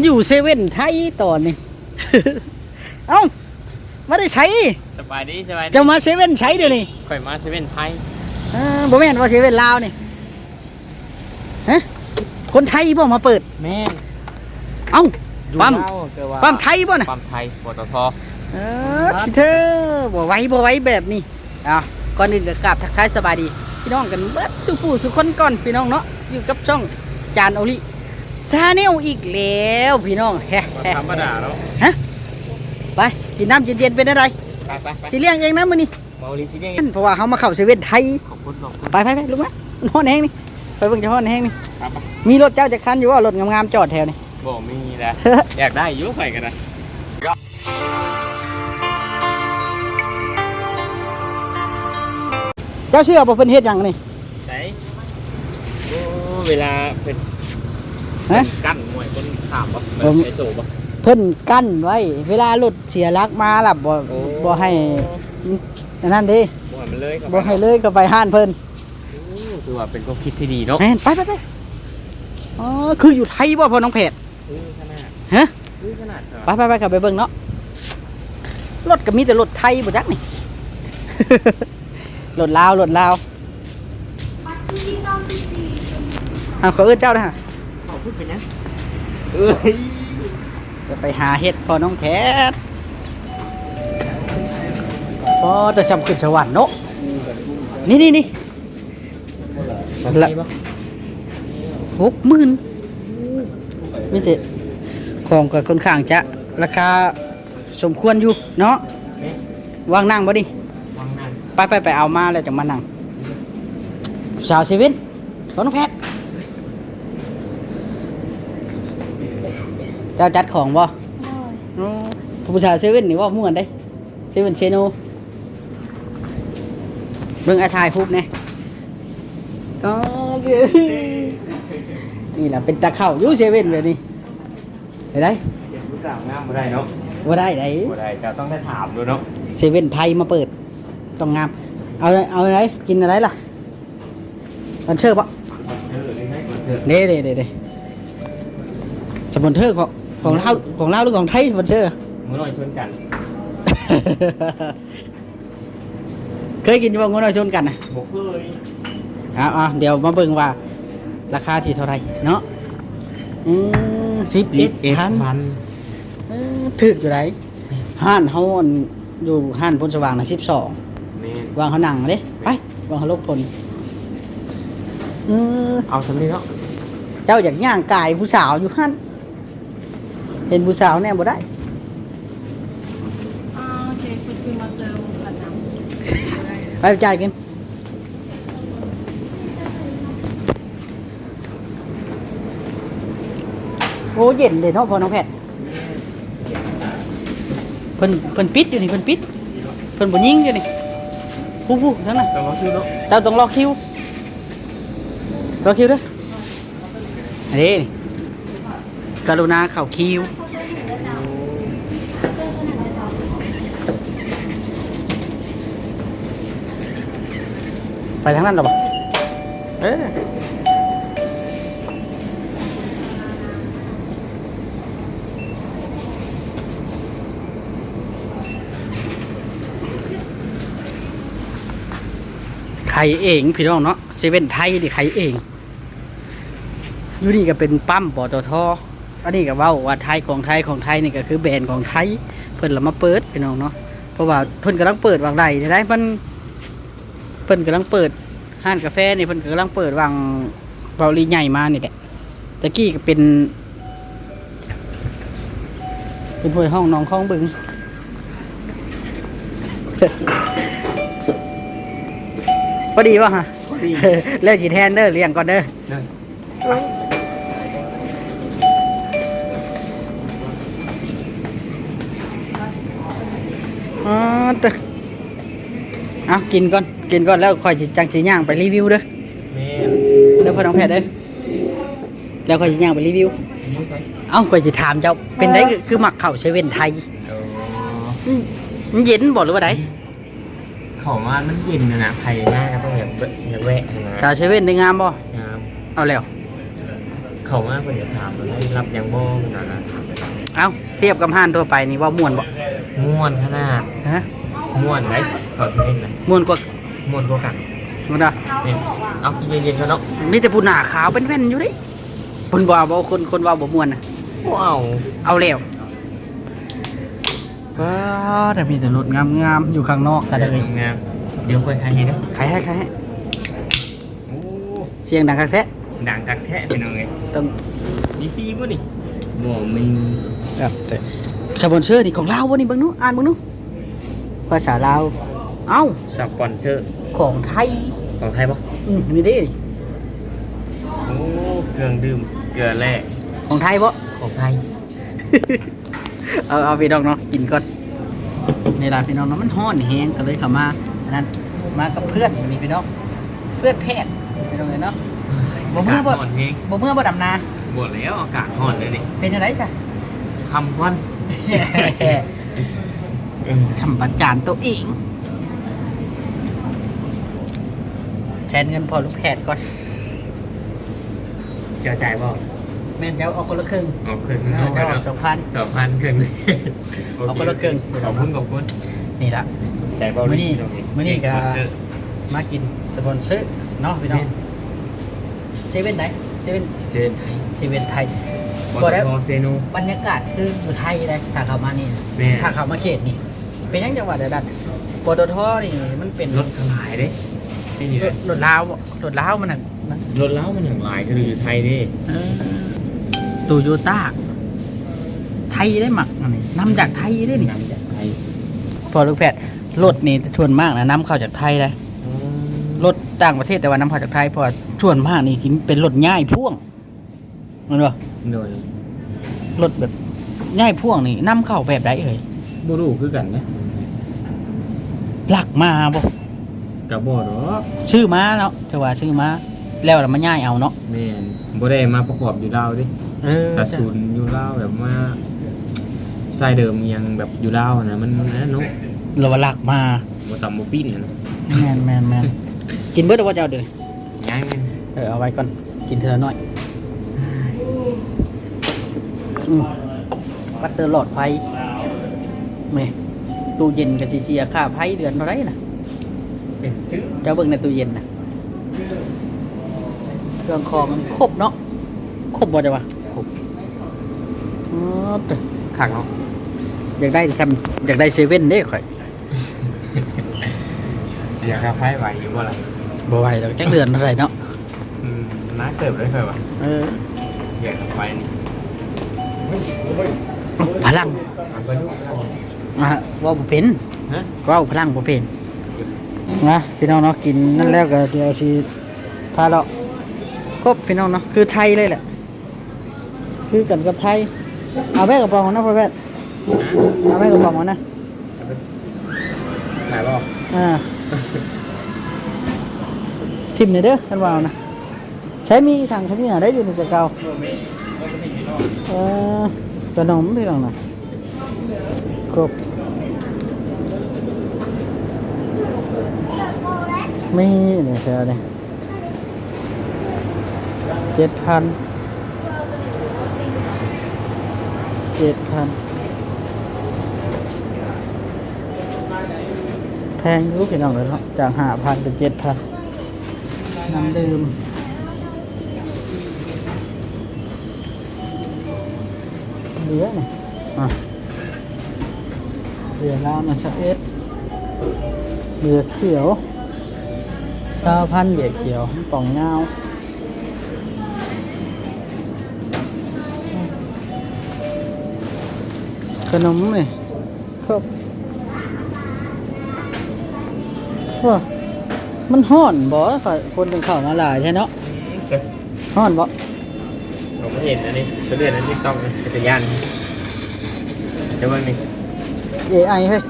อยู่เซเว่นไทยตอนนี้ เอ้าไม่ได้ใช้สบายดีสบายดีจะมาเซเว่นใช้เดี๋ยวนี้ข่อยมาเซเว่นไทยเออบ่แม่นว่าเซเว่นลาวนี่ฮะคนไทยบ่มาเปิด แม่นเอ้าอยู่ปั๊มลาวแต่ว่าปั๊มไทยบ่น่ะปั๊มไทยปตทเออที่เธอบ่ไหว้บ่ไหว้แบบนี้อะก่อนอื่นก็กราบทักทายสบายดี พี่น้องกันเบิดสุผู้สุคนก่อนพี่น้องเนาะอยู่กับช่องจานโอลิ ซาเนลอีกแล้วพี่น้องแฮะแฮะธรรมดาเนาะไปกินน้ำเย็นๆเป็นอะไรไปไปไปสิเลี้ยงเองนะมื้อนี้มาลิซิเนี่ยเพราะว่าเขามาเข้าเซเว่นไทยขอบคุณขอบคุณไปไปไปลุกมามันฮ้อนแห้งนี่ไปเบิ่งจะฮ้อนแห้งนี่ครับไปมีรถเจ้าจะคันอยู่ว่ารถงามๆจอดแถวนี่บอกไม่มีแล้วอยากได้อยุ่ข่อยกันนะเจ้าเชื่อบ่เพิ่นเฮ็ดหยังนี่ไหนโอ้เวลาเป็น ฮะ กั้นมวยคนถามว่าผมไอโซ่ปะเพิ่นกั้นไว้ เวลารถเสียหลักมาล่ะบ่โอ้บ่ให้อันนั้นเด้บ่ให้มันเลยครับบ่ให้เลยก็ไปห้านเพิ่นโอ้ถือว่าเป็นความคิดที่ดีเนาะแม่นไปไปไปอ๋อคืออยู่ไทยบ่พ่อน้องแพทย์คือขนาดฮะคือขนาดครับไปไปไปกลับไปเบิ่งเนาะรถก็มีแต่รถไทยบ่จักนี่ รถลาวรถลาวอ้าวขอเอื้นเจ้านะฮะเขา พูดเป็นยังเอ้ยจะไปหาเห็ดพอน้องแพทย์พอจะชำขึ้นสวรรค์เนาะนี่นี่นี่ละปะหกหมื่นนี่เจของก็ค่อนข้างจะราคาสมควรอยู่เนาะเอ๊ะวางนั่งบ่ดิวางนั่นไปไปไปเอามาแล้วจะมานั่งสาวเซเว่นพอน้องแพทย์ เจ้าจัดของบ่อ๋อผู้ชายเซเว่นนี่ว่าม่วนได้เซเว่นเชโนเบิ่งไอ้ทายพูบเนี่ยอ๋อเดี๋ยวนี่แหละเป็นตะเข่าอยู่เซเว่นแบบนี้เห็นได้เก็บผู้สาวงามมาได้เนาะว่าได้ไดบ่ได้จะต้องได้ถามด้วยเนาะเซเว่นไทยมาเปิดต้องงาม เอาเอาอะไรกินอะไรล่ะบันเชอร์ปะเออเลยให้ก่อนเถอะเด้เด้เด้เด้สปอนเทอร์ของ ของเราของเราหรือของไทยสปอนเซอร์มื้อหน่อยชวนกัน เคยกินอยังงูน้อยชนกันนะบ่เคยเอาเอาเดี๋ยวมาเบิ่งว่า ราคาที่เท่าไหรเนาะอืมสิบเอ็ดพันพันเออถึกอยู่ไหนห้านเฮาอันอยู่ห้านพลสว่างนะสิบสองแม่นวางเขาหนังเด้ไปวางเขาลบพลเออเอาสำนี้เนาะเจ้าอยากย่างกายผู้สาวอยู่ห้าน เห็นผู้สาวแน่บ่ได้อ่าโอเคคุณคือมาเติมขนมไปจ่ายกันโอ้เย็นเลยเนาะพอน้องแพทย์เพิ่นเพิ่นปิดอยู่นี่เพิ่นปิดเพิ่นบ่ยิงอยู่นี่ผู้ผู้ทั้งนั้นต้องรอคิวเนาะเราต้องรอคิวรอคิวเด้ออันนี้นี่กรุณาเข้าคิว ไปทางนั้นหรอปะเออไข่เองพี่น้องเนาะเซเว่นไทยดิไข่เองอยู่นี่ก็เป็นปั๊มปตทอันนี้ก็เว้าว่าไทยของไทยของไทยนี่ก็คือแบรนด์ของไทย เพิ่นละมาเปิดพี่น้องเนาะเพราะว่าเพิ่นกำลังเปิดวางใดได้เพิ่น เพิ่นกำลังเปิดห้านกาแฟนี่เพิ่นกำลังเปิดวางเบาลีใหญ่มานี่แหละตะกี้ก็เป็น เป็นห้วยห้องน้องคลองบึงพอดีป่ะฮะเลิกฉีแทนเด้อเลี้ยงก่อนเด้อเด้ออ๋อตึกเอากินก่อน กินก่อนแล้วค่อยสิจังสีย่างไปรีวิวเด้อแม่นเด้อพ่อน้องแพทย์เด้อแล้วค่อยสิย่างไปรีวิว นิ้วใส่เอ้าค่อยสิถามเจ้าเป็นได้คือคือมักเข่าเซเว่นไทยเออมันเย็นบ่หรือว่าไดเขามามันเย็นนะนะไผ่หน้าก็ต้องแบบเสียแวะนะข่าวเซเว่นได้งามบ่งามเอาแล้ว เขเขามาเพิ่นจะถามว่าได้รับยังบ่นั่นน่ะถามไปแล้วเอ้าเทียบกับห้านทั่วไปนี่ว่าม่วนบ่ม่วนขนาดฮะม่วนได้เขาสิเล่นนะม่วนกว่า ม่วนกว่ากันม่วนอะนี่เอากินเย็นๆซะเนาะมีแต่ผู้หน้าขาวเป็นแว่นอยู่เดิคนบ่เอาบ่คนคนเว่าบ่ม่วนน่ะว้าวเอาแล้วว้าวแต่มีแต่รถงามๆอยู่ข้างนอกกันเลยงามเดี๋ยวค่อยขายให้เด้อใครให้ใครให้โอ้เสียงดังคักแท้ดังคักแท้พี่น้องเอ้ยต้องมีฟรีบ่นี่บ่มีครับแต่สปอนเซอร์นี่ของลาวบ่นี่เบิ่งหนูอ่านเบิ่งหนูภาษาลาวเอ้าสปอนเซอร์ ของไทยของไทยบ่อืมนี่เดิโอ้เครื่องดื่มเกลือแร่ของไทยบ่ของไทย เอาเอาพี่น้องเนาะกินก่อนนี่ล่ะพี่น้องเนาะมันฮ้อนแฮงก็เลยเข้ามาอันนั้นมากับเพื่อนนี่พี่น้องเพื่อนแพทย์พี่น้องเอ้ยเนาะบ่เมื่อบ่ากาศร้อนเฮงบ่เมื่อบ่ดำนาบ่แล้วอากาศร้อนเลยนี่เป็นจังไดจ้ะคำควันทำประจานตัวเอง แทนเงินพอลูกแพทย์ก่อนเจ้าใจบ่แม่นเจ้าเอาคนละครึ่งเอาขึ้นเอเอาอไปเจ้าเนาะสองพัน สองพันขึ้นเอาคนละครึ่ง ขอบคุณขอบคุณนี่ละใจเบามื้อนี้ตรงมื้อนี้ก็สปเซอร์มากินสปอนเซอร์เนาะพี่น้องเซเว่นไหนเซเว่นเซนไทยเซเว่นไทย บบ่อได้ได้เซนูบรรยากาศคืออยู่ไทยเลยถ้าเข้ามานี่แม่ ถ้าเข้ามาเขตนี่ เป็นยังจังหวัดใดๆปตทนี่มันเป็นรถกระหลายเด้ นี่นี่รเลถยรถลาวบ่รถลาวมันน่ะมันรถเล้ามันอย่างหลายคืออยู่ไทยเด้โตโยต้าไทยได้หมักอันนี้นำจากไทยได้นี่นำจากไทยพอลูกแพทย์รถนี่ชวนมากนะนำเข้าจากไทยเลยรถต่างประเทศแต่ว่านำเข้าจากไทยเพอชวนมากนี่ที่เป็นรถง่ายพ่วงเห็นป่ะหน่วยรถแบบง่ายพ่วงนี่นำเข้าแบบใดเอ่ยบ่รู้คือกันนะหลักมาบ่ กับบ่ดอกซื้อมาเนาะแต่ว่าซื้อมาแล้วแล้วมันง่ายเอาเนาะแม่นบ่ได้มาประกอบอยู่ลาวเดิเออถ้าศูนย์อยู่ลาวแบบว่าไส้เดิมยังแบบอยู่ลาวนะมันนั่นเนาะเราว่าหลักมาบ่ตำบ่ปิ้นนะแมนแมนแมนกินเบิร์ดว่าจะเอาเดี๋ยวย่างแม่นเออเอาไว้ก่อนกินเธอหน่อยอืมวัดเตอร์หลอดไฟแม่ตู้เย็นกับเชียค่าไฟเดือนเท่าไหรนะ เป็นตื้อเจ้าเบิ่งในตู้เย็นนะเครื่องคองมันครบเนาะครบบ่จ้ะวะครบอ๋อตึคักเนาะอยากได้แคมอยากได้เซเว่นเด้ข่อยเสียค่าไฟไหวอยู่บ่ล่ะบ่ไหวแล้วจักเดือนเท่าไหรเนาะอืมน้าเติบได้เคยว่ะเออเสียค่าไฟนี่พลังมันก็ดูอะเว่าบ่เป็นฮะเว่าพลังบ่เป็น นะพี่น้องเนาะกินนั่นแล้วก็เดี๋ยวสิพาเราะครบพี่น้องเนาะคือไทยเลยแหละ คือกันกับไทย เอาแม่กระป๋องนะพ่อแม่เอาแม่กระป๋องนะหลายรอบอ่าทิมเนี่ยเด้อกันว่าเอานะใช้มีทางขนี้ได้อยู่ในจะเก่าเออขนมพี่น้องนะครบ ไม่เนี่ยเธอเนี่ยเจ็ดพันเจ็ดพันแพงอยูพี่น้องเลยเนาะจากห้าพันเป็นเจ็ดพันน้ำดื่มเหลือเนี่ยอะเหลือแล้วนะสเอสเหลือเขียว ซาพันเหลือเขียวป่องเงาขนมนี่ครับว่ามันห้อนบ่ค่ะคนถึงเข้ามาหลายใช่เนาะห้อนบ่ผมไม่เห็นอันนี้เขาเรียนอันนี้ต้องจักรยานจะว่านี่ AI เฮ้ย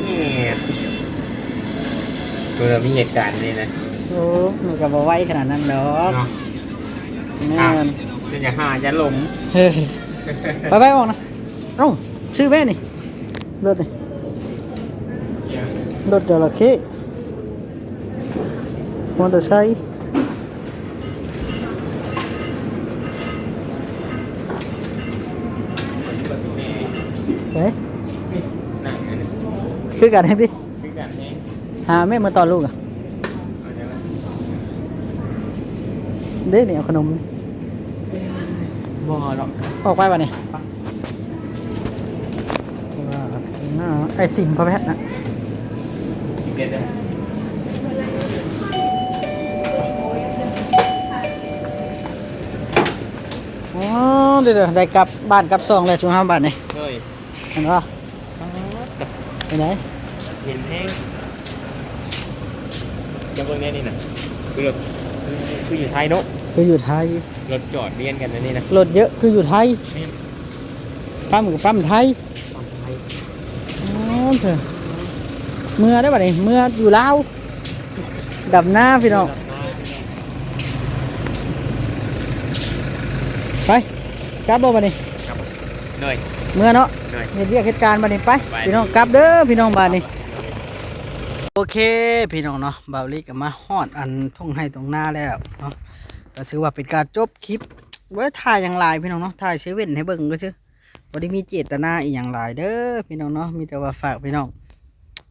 เนี่ย คือมีเหตุการณ์นี่นะโอ้มันก็บ่ไวขนาดนั้นดอกเนาะแม่นจะห่าจะหลงไปไปออกนะโอ้ชื่อแม่นี่รถนี่รถจระเข้มอเตอร์ไซค์เฮ้ยคือกันให้ดิ หาแม่มาตอนลูกอะเอาได้ไหมเด้นี่เอาขนมบ่หรอกออกไปป่ะเนี่ยไอติมพระแพทย์นะกินเด็ดเลยอ๋อเดี๋ยวๆได้กลับบ้านกลับซองแล้วช่วงห้าบาทนี่เฮ้ยเห็นป่ะไปไหนเห็นแห้ง ยังเบิ่งแน่นี่น่ะคือรถคืออยู่ไทยเนาะคืออยู่ไทย รถจอดเรียนกันนะนี่นะรถเยอะคืออยู่ไทยนี่ปั๊มกับปั๊มไทยความไทยอ๋อเถอะเมื่อได้ป่ะนี่เมื่ออยู่ลาวดับหน้าพี่น้องไปกลับบ่ป่ะนี่ครับเหนื่อย เมื่อเนาะเหนื่อยเห็นเรียกเหตุการณ์บัดนี้ไป ไป พี่น้องกลับเด้อพี่น้องบ้านนี้ โอเค พี่น้องเนาะบาวลีก็มาฮอดอันทุ่งให้ตรงหน้าแล้วเนาะก็ถือว่าเป็นการจบคลิปไว้ถ่ายอย่างไรพี่น้องเนาะถ่ายเซเว่นให้เบิ่งก็ชื่อบ่ได้มีเจตนาอีหยังหลายเด้อพี่น้องเนาะมีแต่ว่าฝากพี่น้อง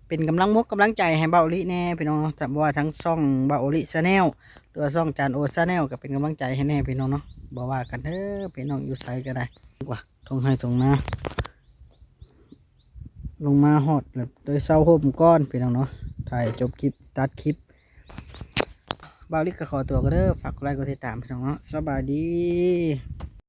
เป็นกำลังมกกำลังใจให้บาลิแน่พี่น้องเนาะแต่ว่าทั้งช่องบาลิชาแนลหรือว่าช่องจานโอชาแนลก็เป็นกำลังใจให้แน่พี่น้องเนาะบ่ว่ากันเด้อพี่น้องอยู่ไสก็ได้กว่าทุ่งให้ตรงหน้าลงมาหอดแบบโดยเศร้าโฮมก้อนพี่น้องเนาะ ถ่ายจบคลิปตัดคลิปบาวลิกก็ขอตัวก็เด้อฝากกดไลค์กดติดตามพี่น้องเนาะสบายดี